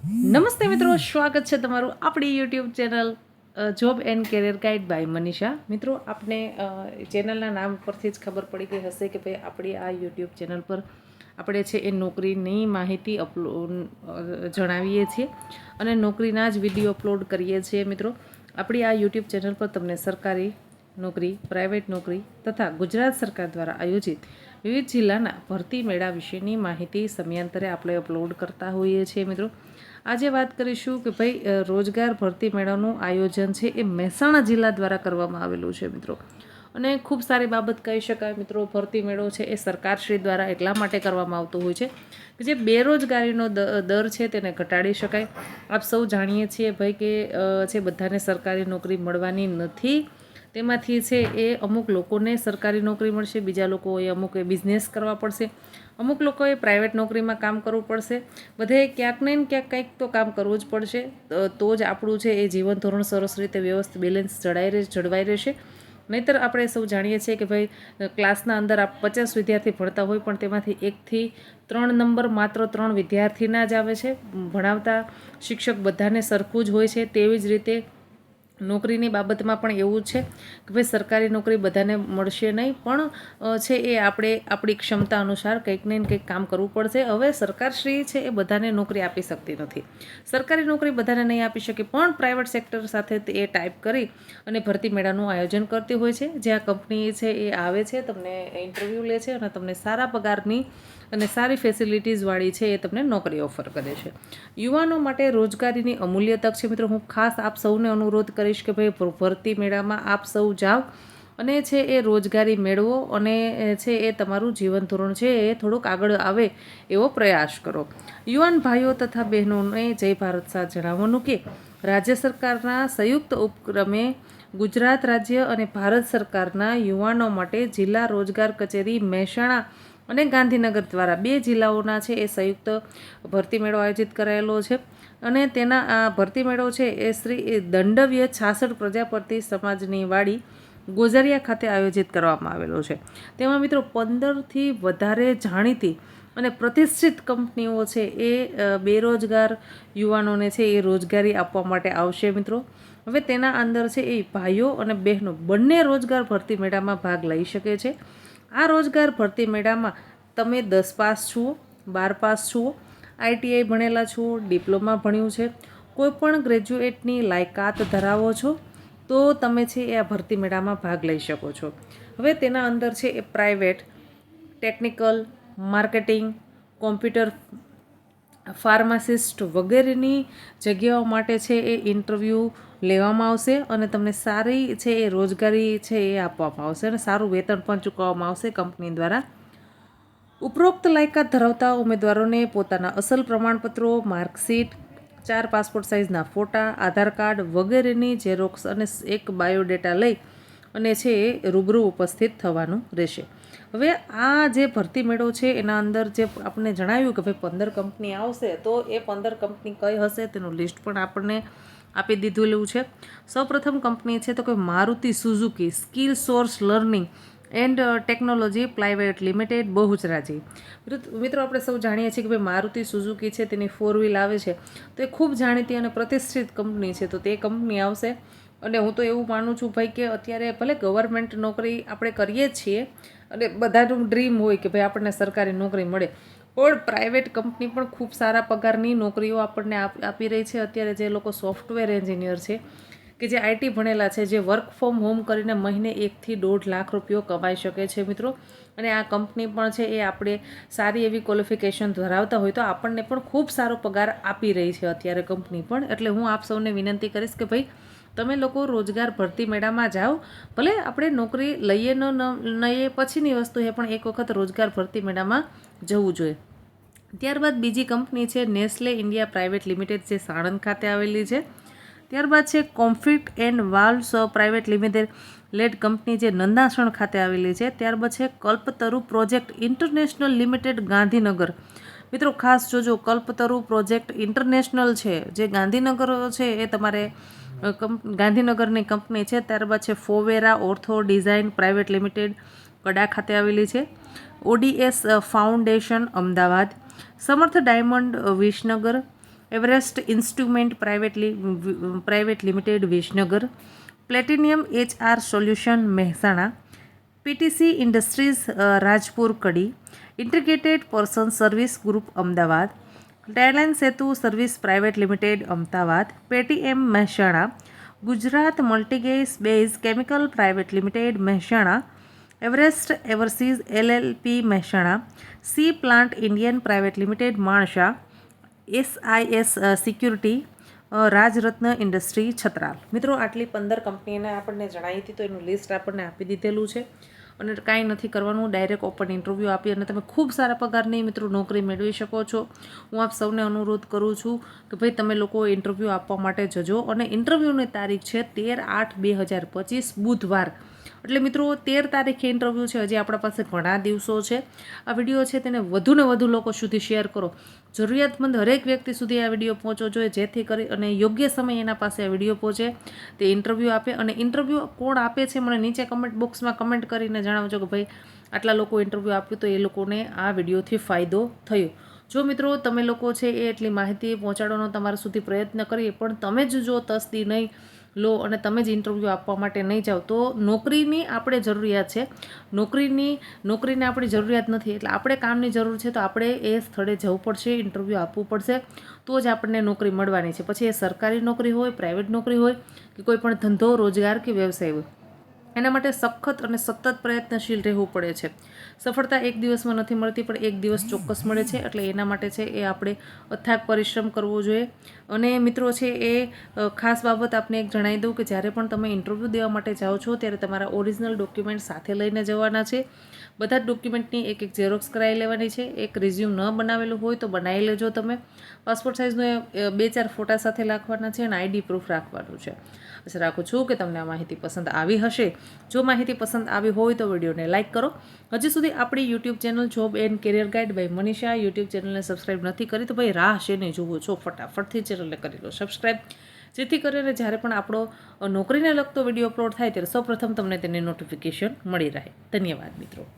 નમસ્તે મિત્રો, સ્વાગત છે તમારું આપણી YouTube channel job and career guide by Manisha મિત્રો, આપને ચેનલના નામ પરથી જ ખબર પડી ગઈ હશે કે ભાઈ આપણી આ યુટ્યુબ ચેનલ પર આપણે છે એ નોકરીની માહિતી અપલોડ જણાવીએ છીએ અને નોકરીના જ વીડિયો અપલોડ કરીએ છીએ મિત્રો. આપણી આ યુટ્યુબ ચેનલ પર તમને સરકારી નોકરી પ્રાઇવેટ નોકરી તથા ગુજરાત સરકાર દ્વારા આયોજિત વિવિધ જિલ્લાના ભરતી મેળા વિશેની માહિતી સમયાંતરે આપણે અપલોડ કરતા હોઈએ છીએ મિત્રો. આજે વાત કરીશું કે ભાઈ રોજગાર ભરતી મેળાનું આયોજન છે એ મહેસાણા જિલ્લા દ્વારા કરવામાં આવેલું છે મિત્રો. અને ખૂબ સારી બાબત કહી શકાય મિત્રો, ભરતી મેળો છે એ સરકારશ્રી દ્વારા એટલા માટે કરવામાં આવતો હોય છે કે જે બેરોજગારીનો દર છે તેને ઘટાડી શકાય. આપ સૌ જાણીએ છીએ ભાઈ કે છે બધાને સરકારી નોકરી મળવાની નથી. તેમાંથી છે એ અમુક લોકોને સરકારી નોકરી મળશે, બીજા લોકોએ અમુકે બિઝનેસ કરવા પડશે. અમુક લોકોએ પ્રાઇવેટ નોકરીમાં કામ કરવું પડશે. બધે ક્યાંક ને ક્યાંક કંઈક તો કામ કરવું જ પડશે. તો- જ આપણું છે એ જીવન ધોરણ સરસ રીતે વ્યવસ્થિત બેલેન્સ જળાઈ રહે, જળવાઈ રહેશે. નહીંતર આપણે સૌ જાણીએ છીએ કે ભાઈ ક્લાસના અંદર આપ પચાસ વિદ્યાર્થી ભણતા હોય પણ તેમાંથી એકથી ત્રણ નંબર માત્ર ત્રણ વિદ્યાર્થીના જ આવે છે. ભણાવતા શિક્ષક બધાને સરખું જ હોય છે. તેવી જ રીતે નોકરીની બાબતમાં પણ એવું છે કે ભાઈ સરકારી નોકરી બધાને મળશે નહીં, પણ છે એ આપણે આપણી ક્ષમતા અનુસાર કંઈક ને કંઈક કામ કરવું પડશે. હવે સરકારશ્રી છે એ બધાને નોકરી આપી શકતી નથી. સરકારી નોકરી બધાને નહીં આપી શકે, પણ પ્રાઇવેટ સેક્ટર સાથે એ ટાઈપ કરી અને ભરતી મેળાનું આયોજન કરતી હોય છે. જ્યાં કંપની છે એ આવે છે, તમને ઇન્ટરવ્યૂ લે છે અને તમને સારા પગારની અને સારી ફેસિલિટીઝવાળી છે એ તમને નોકરી ઓફર કરે છે. યુવાનો માટે રોજગારીની અમૂલ્ય તક છે. મિત્રો, હું ખાસ આપ સૌને અનુરોધ કરીશ કે ભાઈ ભરતી મેળામાં આપ સૌ જાઓ. અને છે એ રોજગારી મેળવો અને છે એ તમારું જીવન ધોરણ છે એ થોડુંક આગળ આવે એવો પ્રયાસ કરો. યુવાન ભાઈઓ તથા બહેનોને જય ભારત સાથ જણાવવાનું કે, રાજ્ય સરકારના સંયુક્ત ઉપક્રમે ગુજરાત રાજ્ય અને ભારત સરકારના યુવાનો માટે જિલ્લા રોજગાર કચેરી મહેસાણા અને ગાંધીનગર દ્વારા બે જિલ્લાઓના છે એ સંયુક્ત ભરતી મેળો આયોજિત કરાયેલો છે. અને તેના આ ભરતી મેળો છે એ શ્રી દંડવ્ય છાસઠ પ્રજાપતિ સમાજની વાડી ગોઝરિયા ખાતે આયોજિત કરવામાં આવેલો છે. તેમાં મિત્રો પંદરથી વધારે જાણીતી અને પ્રતિષ્ઠિત કંપનીઓ છે એ બેરોજગાર યુવાનોને છે એ રોજગારી આપવા માટે આવશે મિત્રો. હવે તેના અંદર છે એ ભાઈઓ અને બહેનો બંને રોજગાર ભરતી મેળામાં ભાગ લઈ શકે છે. આ રોજગાર ભરતી મેળામાં તમે દસ પાસ છો, બાર પાસ છો આઈટીઆઈ ભણેલા છો, ડિપ્લોમા ભણ્યું છે કોઈપણ ગ્રેજ્યુએટની લાયકાત ધરાવો છો, તો તમે છે એ આ ભરતી મેળામાં ભાગ લઈ શકો છો. હવે તેના અંદર છે એ private, technical, marketing, computer, pharmacist વગેરેની જગ્યાઓ માટે છે એ ઇન્ટરવ્યૂ લેવામાં આવશે અને તમને સારી છે એ રોજગારી છે એ આપવામાં આવશે અને સારું વેતન પણ ચૂકવવામાં આવશે કંપની દ્વારા. ઉપરોક્ત લાયકાત ધરાવતા ઉમેદવારોને પોતાના અસલ પ્રમાણપત્રો, માર્કશીટ, ચાર પાસપોર્ટ સાઇઝના ફોટા, આધાર કાર્ડ વગેરેની ઝેરોક્સ અને એક બાયોડેટા લઈ અને છે એ રૂબરૂ ઉપસ્થિત થવાનું રહેશે. હવે આ જે ભરતી મેળો છે, એના અંદર જે આપણે જણાવ્યું કે ભાઈ પંદર કંપની આવશે, તો એ પંદર કંપની કઈ હશે તેનું લિસ્ટ પણ આપણને આપી દીધેલું છે. સૌપ્રથમ કંપની છે તો કે Maruti Suzuki, skill source learning and technology private limited Bahucharaji મિત્રો- આપણે સૌ જાણીએ છીએ કે ભાઈ મારુતિ સુઝુકી છે, તેની ફોર વ્હીલ આવે છે. તો એ ખૂબ જાણીતી અને પ્રતિષ્ઠિત કંપની છે. તો તે કંપની આવશે. અને હું તો એવું માનું છું ભાઈ કે અત્યારે ભલે ગવર્મેન્ટ નોકરી આપણે કરીએ છીએ, અને બધાનું ડ્રીમ હોય કે ભાઈ આપણને સરકારી નોકરી મળે, પણ પ્રાઇવેટ કંપની પણ ખૂબ સારા પગારની નોકરીઓ આપણને આપ- આપી રહી છે. અત્યારે જે લોકો સોફ્ટવેર એન્જિનિયર છે કે જે આઈટી ભણેલા છે, જે વર્ક ફ્રોમ હોમ કરીને મહિને એકથી દોઢ લાખ રૂપિયો કમાઈ શકે છે મિત્રો. અને આ કંપની પણ છે, એ આપણે સારી એવી ક્વોલિફિકેશન ધરાવતા હોય તો આપણને પણ ખૂબ સારો પગાર આપી રહી છે અત્યારે કંપની પણ. એટલે હું આપ સૌને વિનંતી કરીશ કે ભાઈ, તમે લોકો રોજગાર ભરતી મેળામાં જાઓ. ભલે આપણે નોકરી લઈએ ન લઈએ પછીની વસ્તુ એ પણ એક વખત રોજગાર ભરતી મેળામાં જવું જોઈએ. ત્યારબાદ બીજી કંપની છે, નેસ્લે ઇન્ડિયા પ્રાઇવેટ લિમિટેડ, જે સાણંદ ખાતે આવેલી છે. ત્યારબાદ છે Comfit and Walls private limited lead company જે નંદાસણ ખાતે આવેલી છે. ત્યારબાદ છે Kalpataru project international limited Gandhinagar. મિત્રો, ખાસ જોજો, કલ્પતરુ પ્રોજેક્ટ ઇન્ટરનેશનલ છે. જે ગાંધીનગર છે એ તમારે ગાંધીનગરની કંપની છે. ત્યારબાદ છે Fovera ortho design private limited Kada ખાતે આવેલી છે. ODS foundation Ahmedabad. Samarth diamond Visnagar. Everest instrument private private limited Visnagar platinum HR solution Mehsana PTC industries Rajpur Kadi integrated person service group Ahmedabad Thailand Setu service private limited Ahmedabad Paytm Mehsana Gujarat multi gas base chemical private limited Mehsana Everest overseas LLP Mehsana C plant Indian private limited Mansa SIS security Rajratna industry, Chhatral. મિત્રો, આટલી પંદર કંપનીને આપણને જણાવી હતી, તો એનું list આપણને આપી દીધેલું છે. અને કાંઈ નથી કરવાનું, ડાયરેક્ટ ઓપન ઇન્ટરવ્યૂ આપી અને તમે ખૂબ સારા પગારની, મિત્રો, નોકરી મેળવી શકો છો. હું આપ સૌને અનુરોધ કરું છું કે ભાઈ, તમે લોકો ઇન્ટરવ્યૂ આપવા માટે જજો. અને ઇન્ટરવ્યૂની તારીખ છે તેર આઠ બે હજાર પચીસ બુધવાર. એટલે મિત્રો, તેર તારીખે ઇન્ટરવ્યૂ છે. હજી આપણા પાસે ઘણા દિવસો છે. આ વીડિયો છે તેને વધુને વધુ લોકો સુધી શેર કરો. જરૂરિયાતમંદ હરેક વ્યક્તિ સુધી આ વીડિયો પહોંચવો જોઈએ. જેથી કરી અને યોગ્ય સમય એના પાસે આ વીડિયો પહોંચે, તે ઇન્ટરવ્યૂ આપે અને ઇન્ટરવ્યૂ કોણ આપે છે મને નીચે કમેન્ટ બોક્સમાં કમેન્ટ કરીને જણાવજો કે ભાઈ, આટલા લોકો ઇન્ટરવ્યૂ આપ્યું તો એ લોકોને આ વિડીયોથી ફાયદો થયો. જો મિત્રો, તમે લોકો છે એ એટલી માહિતી પહોંચાડવાનો તમારા સુધી પ્રયત્ન કરીએ, પણ તમે જ જો તસ્દી નહીં લો અને તમે જ ઇન્ટરવ્યૂ આપવા માટે નહીં જાઓ. તો નોકરીની આપણે જરૂરિયાત છે. નોકરીની, નોકરીને આપણી જરૂરિયાત નથી. એટલે આપણે કામની જરૂર છે તો આપણે એ સ્થળે જવું પડશે ઇન્ટરવ્યૂ આપવું પડશે. તો જ આપણને નોકરી મળવાની છે. પછી એ સરકારી નોકરી હોય પ્રાઇવેટ નોકરી હોય કે કોઈ પણ ધંધો, રોજગાર કે વ્યવસાય હોય. એના માટે સખત અને સતત પ્રયત્નશીલ રહેવું પડે છે. સફળતા એક દિવસમાં નથી મળતી, પણ એક દિવસ ચોક્કસ મળે છે. એટલે એના માટે છે એ આપણે અથાગ પરિશ્રમ કરવો જોઈએ. અને મિત્રો છે એ ખાસ બાબત આપને એક જણાવી દઉં કે જ્યારે પણ તમે ઇન્ટરવ્યૂ દેવા માટે જાઓ છો, ત્યારે તમારા ઓરિજિનલ ડોક્યુમેન્ટ સાથે લઈને જવાના છે. બધા જ ડોક્યુમેન્ટની એક એક ઝેરોક્સ કરાવી લેવાની છે. એક રિઝ્યુમ ન બનાવેલું હોય તો બનાવી લેજો તમે. પાસપોર્ટ સાઇઝનો બે ચાર ફોટા સાથે રાખવાના છે અને આઈડી પ્રૂફ રાખવાનું છે. આશા રાખું છું કે તમને આ માહિતી પસંદ આવી હશે. જો માહિતી પસંદ આવી હોય તો વિડીયોને લાઇક કરો. હજી સુધી આપણી YouTube channel job and career guide by Manisha YouTube ચેનલને સબસ્ક્રાઇબ નથી કરી તો ભાઈ રાહ છે નહીં જુઓ છો? ફટાફટથી ચેનલને કરી લો સબસ્ક્રાઇબ જેથી કરીને જ્યારે પણ આપણો નોકરીને લગતો વીડિયો અપલોડ થાય ત્યારે સૌપ્રથમ તમને તેની નોટિફિકેશન મળી રહે. ધન્યવાદ મિત્રો.